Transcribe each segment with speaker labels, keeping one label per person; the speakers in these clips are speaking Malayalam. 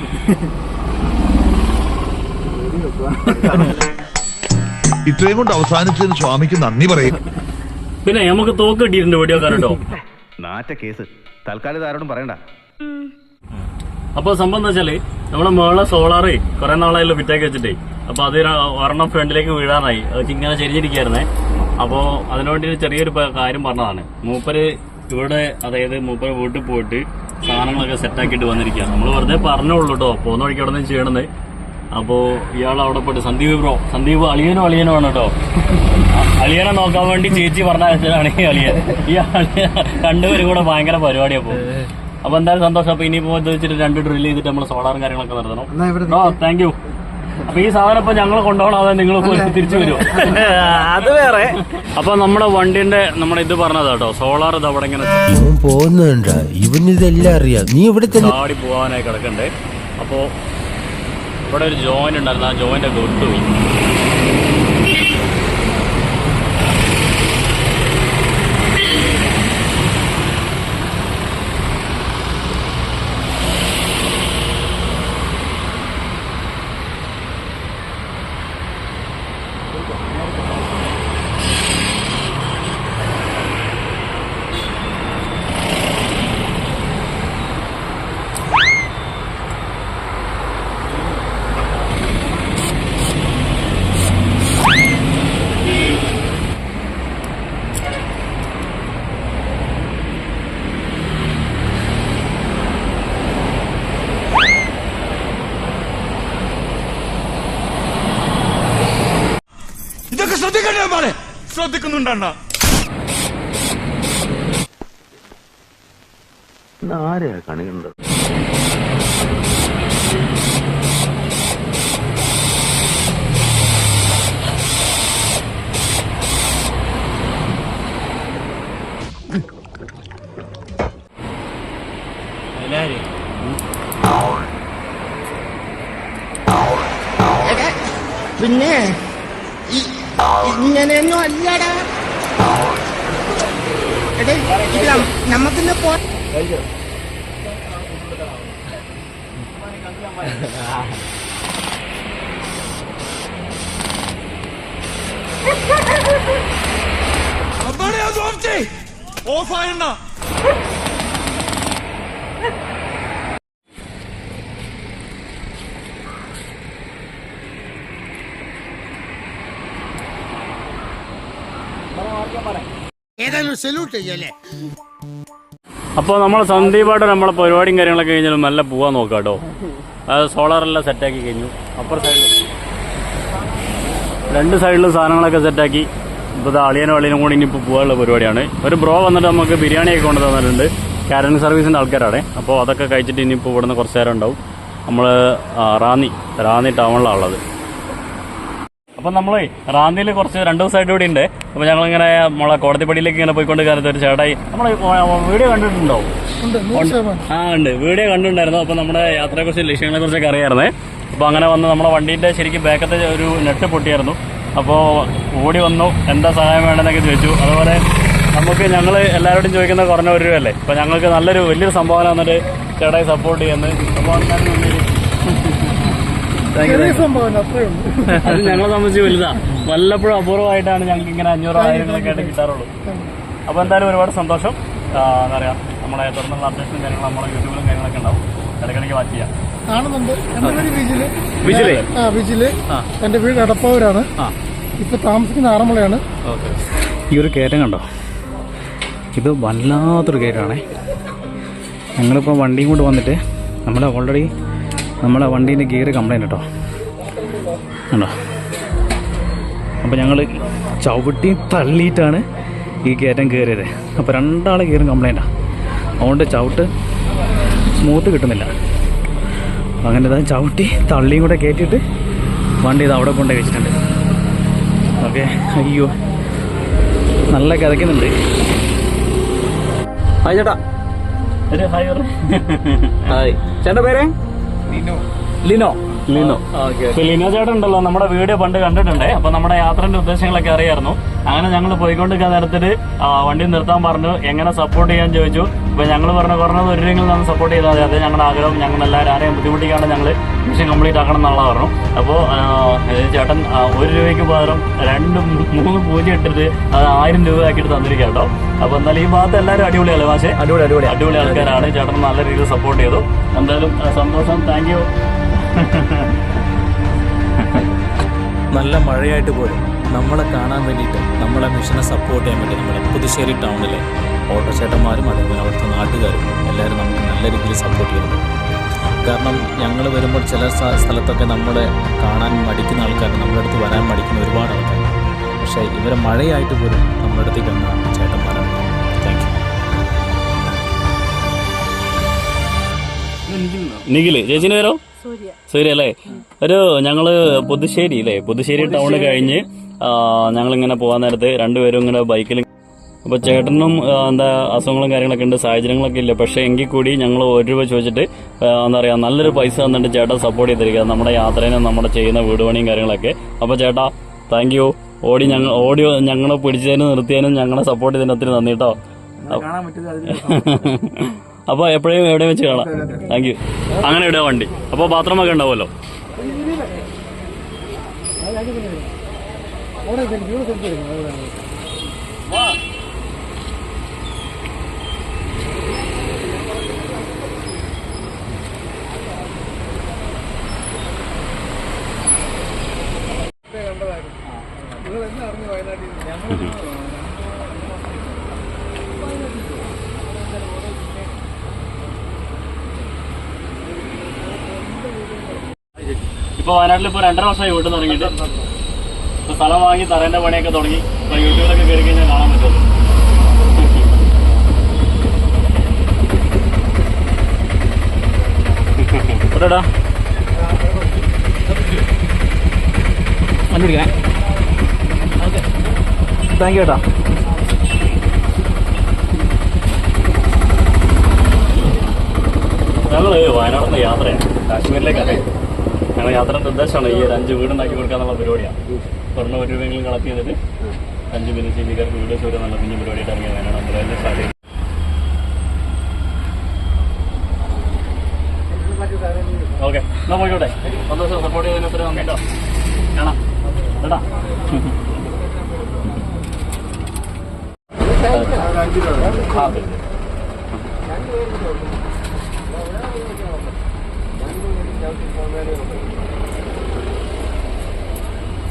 Speaker 1: ഇത്രയും കൊണ്ട് അവസാനിച്ചതിന് സ്വാമിക്ക് നന്ദി പറയും.
Speaker 2: പിന്നെ നമുക്ക് തോക്ക് കിട്ടിയിട്ടുണ്ട് വീഡിയോ കാരട്ടോ
Speaker 3: നാറ്റ കേസ്. തൽക്കാലം ആരോടും പറയണ്ട.
Speaker 2: അപ്പൊ സംഭവം എന്താ വെച്ചാൽ നമ്മളെ മേളെ സോളാറ് കുറെ നാളായല്ലോ ഫിറ്റാക്കി വെച്ചിട്ടേ. അപ്പൊ അത് ഒരെണ്ണം ഫ്രണ്ടിലേക്ക് വീഴാനായി. അത് ഇങ്ങനെ ചെരിഞ്ഞിരിക്കായിരുന്നേ അപ്പോ അതിനുവേണ്ടി ഒരു ചെറിയൊരു കാര്യം പറഞ്ഞതാണ്. മൂപ്പര് ഇവിടെ അതായത് മൂപ്പര് വീട്ടിൽ പോയിട്ട് സാധനങ്ങളൊക്കെ സെറ്റാക്കിയിട്ട് വന്നിരിക്കുക നമ്മൾ വെറുതെ പറഞ്ഞോളൂ കേട്ടോ പോകുന്ന വഴിക്ക് അവിടെ നിന്ന് ചെയ്യണത്? അപ്പോ ഇയാൾ അവിടെ പോയിട്ട് സന്ദീപ് ബ്രോ സന്ദീപ് അളിയനും അളിയനും ആണ് കേട്ടോ അളിയനെ നോക്കാൻ വേണ്ടി ചേച്ചി പറഞ്ഞാണ് ഈ അളിയൻ. ഈ അളിയ രണ്ടുപേരും കൂടെ ഭയങ്കര പരിപാടിയാ പോ അപ്പൊ എന്തായാലും സന്തോഷം. അപ്പൊ ഇനിയിപ്പോ ഇത് വെച്ചിട്ട് രണ്ട് ഡ്രില്ല് ചെയ്തിട്ട് നമ്മൾ സോളാറും കാര്യങ്ങളൊക്കെ നടത്തണം. ഓ താങ്ക് യു അപ്പൊ ഈ സാധനം ഇപ്പൊ ഞങ്ങൾ കൊണ്ടുപോകണം നിങ്ങൾ തിരിച്ചു വരുമോ
Speaker 4: അത് വേറെ.
Speaker 2: അപ്പൊ നമ്മുടെ വണ്ടിന്റെ നമ്മുടെ ഇത് പറഞ്ഞതാ കേട്ടോ സോളാർ ഇത് അവിടെ ഇങ്ങനെ
Speaker 5: പോകുന്നുണ്ടാ? ഇവനിതെല്ലാം അറിയാം. നീ ഇവിടെ തന്നെ
Speaker 2: ചാടി പോകാനായി കിടക്കണ്ടേ? അപ്പോ ഇവിടെ ഒരു ജോയിന്റ് ഉണ്ടായിരുന്നു ആ ജോയിന്റ് ഒക്കെ
Speaker 1: ശ്രദ്ധിക്കണ്ടേ മോനെ? ശ്രദ്ധിക്കുന്നുണ്ടണ്ണ.
Speaker 3: ആരെയാ കണികണ്ടത്?
Speaker 6: പിന്നെ ഇങ്ങനെയൊന്നും അല്ലടാ. എടേ ഇത് നമുക്കിന്ന് പോ
Speaker 1: ഓഫായണ്ണ
Speaker 6: ഏതായാലും സല്യൂട്ട്
Speaker 2: നമ്മൾ സന്ദീപായിട്ട് നമ്മളെ പരിപാടിയും കാര്യങ്ങളൊക്കെ കഴിഞ്ഞാലും നല്ല പോവാൻ നോക്കാം കേട്ടോ. അത് സോളാറെല്ലാം സെറ്റാക്കി കഴിഞ്ഞു. അപ്പുറ സൈഡിൽ രണ്ട് സൈഡിലും സാധനങ്ങളൊക്കെ സെറ്റാക്കി ഇപ്പോൾ അളിയനും അളിയനും കൂടി ഇനിയിപ്പോൾ പോകാനുള്ള പരിപാടിയാണ്. ഒരു ബ്രോ വന്നിട്ട് നമുക്ക് ബിരിയാണിയൊക്കെ കൊണ്ട് തന്നിട്ടുണ്ട്. കാരനിങ് സർവീസിന്റെ ആൾക്കാരാണ്. അപ്പോൾ അതൊക്കെ കഴിച്ചിട്ട് ഇനിയിപ്പോൾ ഇവിടുന്ന് കുറച്ച് നേരം ഉണ്ടാവും. നമ്മൾ റാന്നി റാന്നി ടൗണിലാണ് ഉള്ളത്. അപ്പം നമ്മളേ റാന്നിയിൽ കുറച്ച് രണ്ട് ദിവസമായിട്ട് ഇവിടെ ഉണ്ട്. അപ്പോൾ ഞങ്ങളിങ്ങനെ നമ്മളെ കോടതിപ്പടിയിലേക്ക് ഇങ്ങനെ പോയിക്കൊണ്ട് കാലത്ത് ഒരു ചേട്ടായി നമ്മൾ വീഡിയോ കണ്ടിട്ടുണ്ടോ? ആ ഉണ്ട്. വീഡിയോ കണ്ടിട്ടുണ്ടായിരുന്നു. അപ്പോൾ നമ്മുടെ യാത്രയെക്കുറിച്ച് ലക്ഷ്യങ്ങളെ കുറിച്ചൊക്കെ അറിയായിരുന്നേ. അപ്പോൾ അങ്ങനെ വന്ന് നമ്മുടെ വണ്ടീന്റെ ശരിക്കും ബാക്കത്തെ ഒരു നെട്ട് പൊട്ടിയായിരുന്നു. അപ്പോൾ ഓടി വന്നു. എന്താ സഹായം വേണമെന്നൊക്കെ ചോദിച്ചു. അതുപോലെ നമുക്ക് ഞങ്ങൾ എല്ലാവരോടും ചോദിക്കുന്ന കുറഞ്ഞ ഒരു രൂപയല്ലേ? അപ്പോൾ ഞങ്ങൾക്ക് നല്ലൊരു വലിയൊരു സംഭാവന വന്നിട്ട് ചേട്ടായി സപ്പോർട്ട് ചെയ്യുന്നത് അപ്പോൾ അത് ഞങ്ങളെ സംബന്ധിച്ച് വലുതാ. വല്ലപ്പോഴും അപൂർവമായിട്ടാണ് ഞങ്ങൾക്ക് ഇങ്ങനെ അഞ്ഞൂറ് ആയിരങ്ങളൊക്കെ ആയിട്ട് കിട്ടാറുള്ളൂ. അപ്പൊ എന്തായാലും ഒരുപാട് സന്തോഷം. എന്താ പറയാ നമ്മുടെ തുടർന്നുള്ള അപ്ഡേഷനും കാര്യങ്ങളും നമ്മുടെ യൂട്യൂബിലും കാര്യങ്ങളൊക്കെ ഉണ്ടാവും. ഇടയ്ക്കിടയ്ക്ക് വാച്ച് ചെയ്യാം.
Speaker 7: കാണുന്നുണ്ട്. എന്റെ പേര് വിജിൽ.
Speaker 2: വിജിലേ?
Speaker 7: ആ വിജിൽ. എന്റെ വീട് എടപ്പാവൂരാണ് ഇപ്പൊ താമസിക്കുന്ന ആറന്മുളയാണ്.
Speaker 4: ഈ ഒരു കയറ്റം കണ്ടോ? ഇത് വല്ലാത്തൊരു കയറ്റമാണേ. ഞങ്ങളിപ്പോൾ വണ്ടിയും കൊണ്ട് വന്നിട്ട് നമ്മൾ ഓൾറെഡി നമ്മളെ വണ്ടീന്റെ ഗിയർ കംപ്ലൈന്റ് കേട്ടോ കണ്ടോ? അപ്പോൾ ഞങ്ങൾ ചവിട്ടി തള്ളിയിട്ടാണ് ഈ കയറ്റം കയറിയത്. അപ്പോൾ രണ്ടാളെ ഗിയറും കംപ്ലൈന്റാണ് അതുകൊണ്ട് ചവിട്ട് സ്മൂത്ത് കിട്ടുന്നില്ല. അങ്ങനെ ഇതാ ചവിട്ടി തള്ളിയും കൂടെ കയറ്റിയിട്ട് വണ്ടി ഇത് അവിടെ കൊണ്ടുപോയി വെച്ചിട്ടുണ്ട്. ഓക്കെ അയ്യോ. നല്ല കിതയ്ക്കുന്നുണ്ട് ഹായ് ചേട്ടാ.
Speaker 2: ഹായ്.
Speaker 4: ഹായ്. ചേട്ടന്റെ പേര്? ലിനോ.
Speaker 2: ലിനോ. ഇപ്പൊ ലിനോ ചേട്ടൻ ഉണ്ടല്ലോ നമ്മുടെ വീഡിയോ പണ്ട് കണ്ടിട്ടുണ്ടേ. അപ്പൊ നമ്മുടെ യാത്രന്റെ ഉദ്ദേശങ്ങളൊക്കെ അറിയായിരുന്നു. അങ്ങനെ ഞങ്ങൾ പോയിക്കൊണ്ടിരിക്കാൻ നേരത്തിൽ വണ്ടി നിർത്താൻ പറഞ്ഞു. എങ്ങനെ സപ്പോർട്ട് ചെയ്യാൻ ചോദിച്ചു. അപ്പോൾ ഞങ്ങൾ പറഞ്ഞ പറഞ്ഞത് ഒരു രൂപയെങ്കിലും നമ്മൾ സപ്പോർട്ട് ചെയ്താൽ മതി. അത് ഞങ്ങളുടെ ആഗ്രഹം. ഞങ്ങൾ എല്ലാവരും ആരെയും ബുദ്ധിമുട്ടിക്കാണ്ട് ഞങ്ങൾ മിഷൻ കംപ്ലീറ്റ് ആക്കണം എന്നുള്ള പറഞ്ഞു. അപ്പോൾ ചേട്ടൻ ഒരു രൂപയ്ക്ക് പകരം രണ്ട് മൂന്ന് പൂജ്യം ഇട്ടിട്ട് അത് ആയിരം രൂപ ആക്കിയിട്ട് തന്നിരിക്കുക കേട്ടോ. അപ്പോൾ എന്തായാലും ഈ ഭാഗത്ത് എല്ലാവരും അടിപൊളിയല്ലേ പക്ഷേ
Speaker 4: അടിപൊളി അടിപൊളി
Speaker 2: അടിപൊളി. ആൾക്കാരാണ്. ചേട്ടൻ നല്ല രീതിയിൽ സപ്പോർട്ട് ചെയ്തു. എന്തായാലും സന്തോഷം. താങ്ക് യു
Speaker 8: നല്ല മഴയായിട്ട് പോലും നമ്മളെ കാണാൻ വേണ്ടിയിട്ട് നമ്മളെ മിഷനെ സപ്പോർട്ട് ചെയ്യാൻ വേണ്ടി നമ്മുടെ പുതുശ്ശേരി ടൗണിലെ ഓട്ടോച്ചേട്ടന്മാരും അതേപോലെ അവിടുത്തെ നാട്ടുകാരും എല്ലാവരും നമുക്ക് നല്ല രീതിയിൽ സപ്പോർട്ട് ചെയ്യുന്നു കാരണം ഞങ്ങൾ വരുമ്പോൾ ചില സ്ഥലത്തൊക്കെ നമ്മളെ കാണാൻ മടിക്കുന്ന ആൾക്കാർ നമ്മുടെ അടുത്ത് വരാൻ മടിക്കുന്ന ഒരുപാട് ആൾക്കാർ പക്ഷേ ഇവരെ മഴയായിട്ട് പോലും നമ്മുടെ അടുത്തേക്ക് വന്ന ചേട്ടന്മാരാണ്. താങ്ക് യു
Speaker 2: നിഖിൽ ചേച്ചിന് പേരോ? സൂര്യ. അല്ലേ? ഒരു ഞങ്ങൾ പുതുശ്ശേരി അല്ലേ പുതുശ്ശേരി ടൗൺ കഴിഞ്ഞ് ഞങ്ങൾ ഇങ്ങനെ പോകാൻ നേരത്ത് രണ്ടുപേരും ഇങ്ങനെ ബൈക്കിൽ അപ്പോൾ ചേട്ടനും എന്താ അസുഖങ്ങളും കാര്യങ്ങളൊക്കെ ഉണ്ട് സാഹചര്യങ്ങളൊക്കെ ഇല്ല. പക്ഷേ എങ്കിൽ കൂടി ഞങ്ങൾ ഒരു രൂപ ചോദിച്ചിട്ട് എന്താ പറയാ നല്ലൊരു പൈസ തന്നിട്ട് ചേട്ടൻ സപ്പോർട്ട് ചെയ്തിരിക്കുക. നമ്മുടെ യാത്രേനും നമ്മുടെ ചെയ്യുന്ന വീട് പണിയും കാര്യങ്ങളൊക്കെ. അപ്പോൾ ചേട്ടാ താങ്ക് യു ഓടി ഞങ്ങൾ ഓടി ഞങ്ങളെ പിടിച്ചതിനും നിർത്തിയതിനും ഞങ്ങളെ സപ്പോർട്ട് ചെയ്തതിന് ഒത്തിരി നന്ദി കേട്ടോ അപ്പൊ എപ്പോഴും എവിടെ വെച്ച് കാണാം. താങ്ക് യു അങ്ങനെ ഇടുക വണ്ടി. അപ്പോൾ ബാത്റൂമൊക്കെ ഉണ്ടാവുമല്ലോ? ഇപ്പൊ വയനാട്ടിൽ ഇപ്പൊ രണ്ടര വർഷമായി വീട്ടിൽ തുടങ്ങിയിട്ട് ഇപ്പൊ സ്ഥലം വാങ്ങി തറേന്റെ പണിയൊക്കെ തുടങ്ങി. ഇപ്പൊ യൂട്യൂബിലൊക്കെ കയറി കഴിഞ്ഞാൽ കാണാൻ പറ്റുള്ളൂ എവിടെടാ?
Speaker 4: താങ്ക് യു കേട്ടോ
Speaker 2: ഞങ്ങൾ വയനാട്ടിൽ നിന്ന് യാത്രയാണ്. കാശ്മീരിലേക്കല്ലേ? ഞങ്ങൾ യാത്രയുടെ ഉദ്ദേശമാണ് ഈ ഒരു അഞ്ച് വീടുണ്ടാക്കി കൊടുക്കാന്നുള്ള പരിപാടിയാണ്. സ്വർണ ഒരു കളക്ട് ചെയ്തിട്ട് അഞ്ച് ഭിന്നശേഷിക്കാർക്ക് വീട് വരെ നല്ല കുഞ്ഞു പരിപാടിയായിട്ട് ഇറങ്ങിയ വയനാട് തന്നെ സാധിക്കും ഓക്കെ എന്നാ പോയിക്കോട്ടെ. ദിവസം സപ്പോർട്ട് ചെയ്തതിന് ഒത്തിരി നന്ദി കേട്ടോ കാണാം. കേട്ടാ? ആ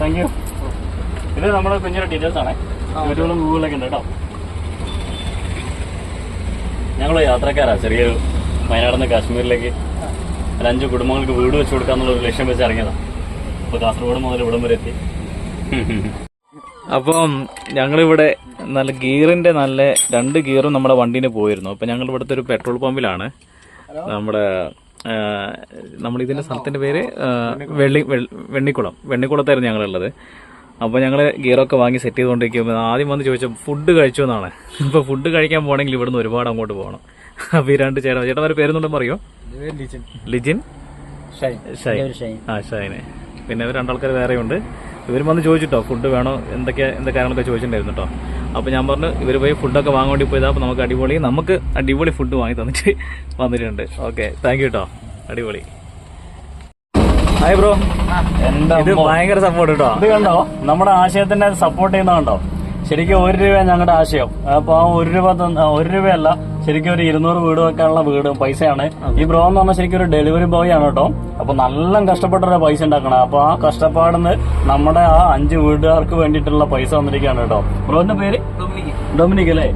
Speaker 2: താങ്ക് യു ഇത് നമ്മുടെ ഡീറ്റെയിൽസ് ആണ്. യൂട്യൂബിലും ഗൂഗിളിലൊക്കെ ഉണ്ട് കേട്ടോ. ഞങ്ങൾ യാത്രക്കാരാ. ചെറിയൊരു വയനാട് നിന്ന് കാശ്മീരിലേക്ക് ഒരു അഞ്ച് കുടുംബങ്ങൾക്ക് വീട് വെച്ച് കൊടുക്കാന്നുള്ള ഒരു ലക്ഷ്യം വെച്ച് ഇറങ്ങിയതാണ് അപ്പോൾ കാസർഗോഡ് മുതൽ ഇവിടം വരെ എത്തി.
Speaker 4: അപ്പം ഞങ്ങളിവിടെ നല്ല ഗീറിന്റെ നല്ല രണ്ട് ഗിയറും നമ്മുടെ വണ്ടീന് പോയിരുന്നു. അപ്പം ഞങ്ങൾ ഇവിടുത്തെ ഒരു പെട്രോൾ പമ്പിലാണ്. നമ്മുടെ ആ, സ്ഥലത്തിന്റെ പേര് വെള്ളി വെണ്ണിക്കുളം. വെണ്ണിക്കുളത്തായിരുന്നു ഞങ്ങളുള്ളത്. അപ്പോൾ ഞങ്ങൾ ഗിയറൊക്കെ വാങ്ങി സെറ്റ് ചെയ്തുകൊണ്ടിരിക്കുമ്പോൾ ആദ്യം വന്ന് ചോദിച്ചാൽ ഫുഡ് കഴിച്ചു എന്നാണ്. അപ്പോൾ ഫുഡ് കഴിക്കാൻ പോകണമെങ്കിൽ ഇവിടുന്ന് ഒരുപാട് അങ്ങോട്ട് പോകണം. അപ്പോൾ ഈ രണ്ട് ചേട്ടൻ ചേട്ടന്മാരെ പേരൊന്നും പറയുമോ ലിജിൻ. ഷൈൻ. ആ ഷൈന്. പിന്നെ രണ്ടാൾക്കാർ വേറെയുണ്ട്. ഇവർ വന്ന് ചോദിച്ചിട്ടോ ഫുഡ് വേണോ എന്തൊക്കെ എന്താ കാര്യങ്ങളൊക്കെ ചോദിച്ചിട്ടുണ്ടായിരുന്നു കേട്ടോ അപ്പോൾ ഞാൻ പറഞ്ഞു ഇവർ പോയി ഫുഡൊക്കെ വാങ്ങാൻ വേണ്ടി പോയതാ അപ്പോൾ നമുക്ക് അടിപൊളി നമുക്ക് അടിപൊളി ഫുഡ് വാങ്ങി തന്നിട്ട് വന്നിട്ടുണ്ട്. ഓക്കെ താങ്ക് യു കേട്ടോ അടിപൊളി. ഹായ് ബ്രോ
Speaker 2: എന്താ
Speaker 4: ഇത് ഭയങ്കര സപ്പോർട്ട് കേട്ടോ
Speaker 2: ഇത് കണ്ടോ? നമ്മുടെ ആശയത്തിനെ സപ്പോർട്ട് ചെയ്യുന്ന കണ്ടോ ശരിക്കും ഒരു രൂപ ഞങ്ങളുടെ ആശയം. അപ്പൊ ആ ഒരു രൂപ ഒരു രൂപയല്ല ശരിക്കും ഒരു ഇരുന്നൂറ് വീട് വെക്കാനുള്ള വീട് പൈസയാണ്. ഈ ബ്രോ എന്ന് പറഞ്ഞാൽ ശരിക്കും ഒരു ഡെലിവറി ബോയ് ആണ് കേട്ടോ. അപ്പൊ നല്ല കഷ്ടപ്പെട്ടൊരു പൈസ ഉണ്ടാക്കണം. അപ്പൊ ആ കഷ്ടപ്പാടിന്ന് നമ്മുടെ ആ അഞ്ച് വീട്ടുകാർക്ക് വേണ്ടിയിട്ടുള്ള പൈസ വന്നിരിക്കുകയാണ് കേട്ടോ. ബ്രോന്റെ പേര്? ഡൊമിനിക് അല്ലേ?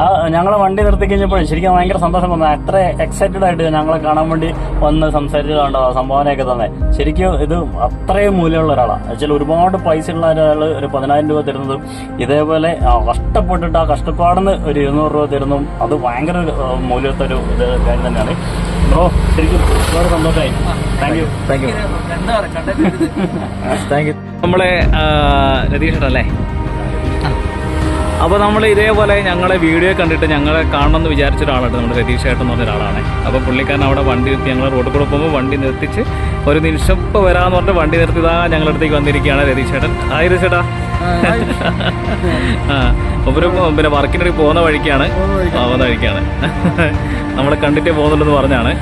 Speaker 2: ആ ഞങ്ങളെ വണ്ടി നിർത്തി കഴിഞ്ഞപ്പോഴും ശരിക്കും ഭയങ്കര സന്തോഷം വന്നു അത്ര എക്സൈറ്റഡ് ആയിട്ട് ഞങ്ങളെ കാണാൻ വേണ്ടി വന്ന് സംസാരിച്ചതുണ്ടോ സംഭാവനയൊക്കെ തന്നെ. ശരിക്കും ഇത് അത്രയും മൂല്യമുള്ള ഒരാളാണ് വെച്ചാൽ ഒരുപാട് പൈസ ഉള്ള ഒരാൾ ഒരു പതിനായിരം രൂപ തരുന്നതും ഇതേപോലെ കഷ്ടപ്പെട്ടിട്ട് ആ കഷ്ടപ്പാടുന്ന് ഒരു ഇരുന്നൂറ് രൂപ തരുന്നതും അത് ഭയങ്കര മൂല്യത്തൊരു മൂല്യത്തെ ഒരു ഇത് കാര്യം തന്നെയാണ്. ബ്രോ ശരിക്കും ഒരുപാട് സന്തോഷമായി thank you
Speaker 4: thank you thank you നമ്മളെ രതീഷ് അല്ലേ? അപ്പോൾ നമ്മൾ ഇതേപോലെ ഞങ്ങളെ വീഡിയോ കണ്ടിട്ട് ഞങ്ങളെ കാണണമെന്ന് വിചാരിച്ച ഒരാളാണ് നമ്മുടെ രതീഷ് ഏട്ടൻ എന്ന് പറഞ്ഞ ഒരാളാണ്. അപ്പോൾ പുള്ളിക്കാരൻ അവിടെ വണ്ടി നിർത്തി ഞങ്ങൾ റോഡ് കൂടെ പോകുമ്പോൾ വണ്ടി നിർത്തിച്ച് ഒരു നിമിഷം ഇപ്പോൾ വരാമെന്ന് പറഞ്ഞിട്ട് വണ്ടി നിർത്തിയതാ ഞങ്ങളുടെ അടുത്തേക്ക് വന്നിരിക്കുകയാണ് രതീഷ് ഏട്ടൻ. ആയി രതീഷേട്ടാ ആ ഒരു പിന്നെ വർക്കിനിടയ്ക്ക് പോകുന്ന വഴിക്കാണ്. പോകുന്ന വഴിക്കാണ്. നമ്മളെ കണ്ടിട്ടേ പോകുന്നുള്ളൂ പറഞ്ഞാണ്.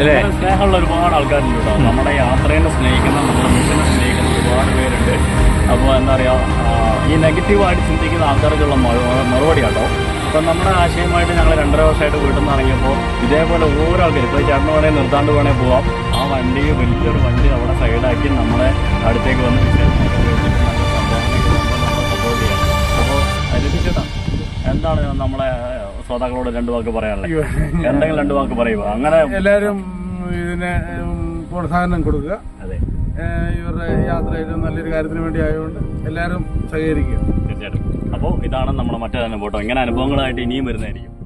Speaker 4: അല്ലേ?
Speaker 2: സ്നേഹമുള്ള ഒരുപാട് ആൾക്കാരുണ്ട് കേട്ടോ. നമ്മുടെ യാത്രേനെ സ്നേഹിക്കുന്ന നമ്മുടെ മിഷനെ സ്നേഹിക്കുന്ന ഒരുപാട് പേരുണ്ട്. അപ്പോൾ എന്താ പറയുക ഈ നെഗറ്റീവായിട്ട് ചിന്തിക്കുന്ന ആൾക്കാർക്കുള്ള മറു- മറുപടി കേട്ടോ അപ്പം നമ്മുടെ ആശയമായിട്ട് ഞങ്ങൾ രണ്ടര വർഷമായിട്ട് വീട്ടിൽ നിന്ന് ഇറങ്ങിയപ്പോൾ ഇതേപോലെ ഓരോ ആൾക്കാർ ഇപ്പോൾ ചേട്ടന് വേണേൽ നിർത്താണ്ട് വേണേൽ പോവാം. ആ വണ്ടി വലിയൊരു വണ്ടി നമ്മുടെ സൈഡാക്കി നമ്മളെ അടുത്തേക്ക് വന്ന് സപ്പോർട്ട് ചെയ്യാം അപ്പോൾ അതിലേക്ക് ചേട്ടാ എന്താണ് നമ്മളെ ശ്രോതാക്കളോട് രണ്ട് വാക്ക് പറയാനുള്ളത്? എന്തെങ്കിലും രണ്ട് വാക്ക് പറയുക അങ്ങനെ
Speaker 7: എല്ലാവരും ഇതിനെ പ്രോത്സാഹനം കൊടുക്കുക.
Speaker 2: അതെ.
Speaker 7: ഇവരുടെ യാത്രയിൽ നല്ലൊരു കാര്യത്തിന് വേണ്ടി ആയതുകൊണ്ട് എല്ലാവരും സഹകരിക്കുക.
Speaker 2: തീർച്ചയായിട്ടും. അപ്പോൾ ഇതാണ് നമ്മുടെ മറ്റൊരു അനുഭവം ഇങ്ങനെ അനുഭവങ്ങളായിട്ട് ഇനിയും വരുന്നതായിരിക്കും.